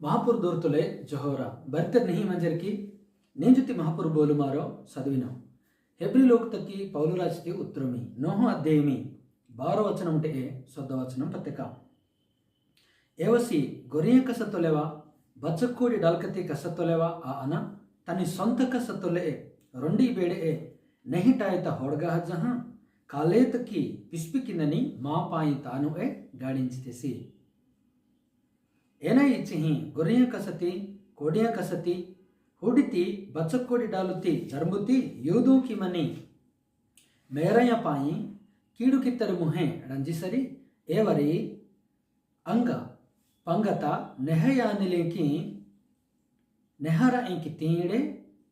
మహాపూర్ దోర్తులే జహోరా బర్తర్ నిహి మంజర్కి నేను జుతి మహాపూర్ బోలు మారో చదివినాం హెబ్రి లోక్తకి పౌలురాజ్కి ఉత్తరమి నోహ అధ్యాయమి బారో వచనం ఉంటే సొద్ద వచనం పత్రిక ఏవసి గొరియ ಕಸತೊಲೆವ ಬಚ್ಚಕ್ಕೋಡಿ ಡಾಲ್ಕತಿ ಕಸತೊಲೆವ ಆ ಅನ ತನಿ ಸ್ವಂತ ಕಸತೊಲೆ ರೊಂಡಿ ಬೇಡೆ ನೆಹಿಟಾಯ್ತ ಹೊಡ್ಗ ಜಹ ಕಾಲೇತಕಿ ಪಿಸ್ಪಿಕಿನನಿ ಮಾಪಾಯಿ ತಾನು ಎ ಗಾಡಿಂಚಿತೆಸಿ ಏನ ಇಚ್ಚಿಹಿ ಗೊರಿಯ ಕಸತಿ ಕೋಡಿಯ ಕಸತಿ ಹುಡಿತಿ ಬಚ್ಚಕ್ಕೋಡಿ ಡಾಲುತಿ ಜರ್ಮುತಿ ಯೂದೂಕಿ ಮನಿ ಮೇರಯ ಪಾಯಿ ಕೀಡುಕಿತ್ತರು ಮುಹೆ ರಂಜಿಸರಿ ಏವರಿ ಅಂಗ పంగత నెహయానిలేకి నెహర ఇంకి తీయడే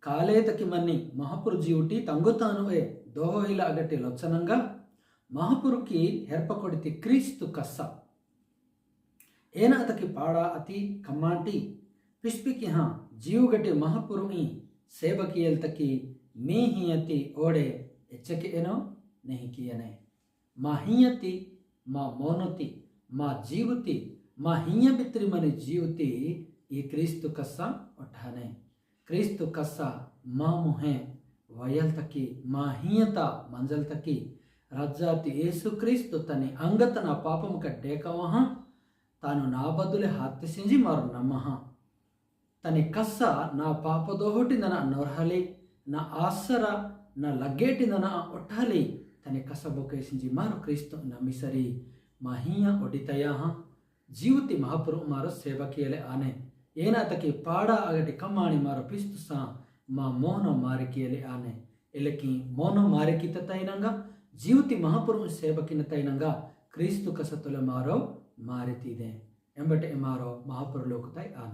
కాలేతకి మన్ని మహాపురు జీవుటి ತಂಗುತಾನು ಎ ದೋಹಿಲ ಅಗಟಿ ಲೊಚ್ಚನಂಗ ಮಹಾಪುರುಕಿ ಹೆರ್ಪಕೊಡಿತಿ ಕ್ರೀಸ್ತು ಕಸ್ಸ एन अत की पाड़ा अति खम्माटी पिष्पिक हाँ जीवगटे महापुरुणी सेवकियल तक मी हियति ओडे एचकेनो नहीं मा हियति, मा मौनति, मा जीवति, मा हिय पित्रिम जीवति, ये क्रीस्त कस्सा उठाने। क्रीस्त कस्सा मा मुहे वयल तक, मा हियता मंजल तक। रज्जाति येसु क्रीस्त तने अंगतना पापम का डेका वहाँ ತಾನು ನಾ ಬದಲೆ ಹತ್ತಿಸಿಂಜಿ ಮಾರು ನಮ್ಮಹ ತನಿ ಕಸ್ಸ ನಾ ಪಾಪದೋಹೊಟ್ಟಿಂದನ ನೊರ್ಹಲಿ ನಾ ಆಸರ ನಾ ಲಗ್ಗೇಟಿಂದನ ಒಟ್ಟಹಲಿ ತನಿ ಕಸ ಬೊಕೇಸಿಂಜಿ ಮಾರು ಕ್ರಿಸ್ತು ನಮಿಸರಿ ಮಹಿಯ ಒಡಿತಯ ಜೀವತಿ ಮಹಾಪುರು ಮಾರು ಸೇವಕಿಯಲೆ ಆನೆ ಏನಾತಕ್ಕೆ ಪಾಡ ಆಗಟಿ ಕಮ್ಮಾಣಿ ಮಾರು ಪಿಸ್ತು ಸಾ మా మోన మారికియలి ఆమె ఎలకి మోన మారికిత తైనంగా జీవితి మహాపురుష సేవకిన తైనంగా క్రీస్తు కసతుల మారో મારેથી દે એમ બટ એ મારો મહાપ્રલોક થાય આ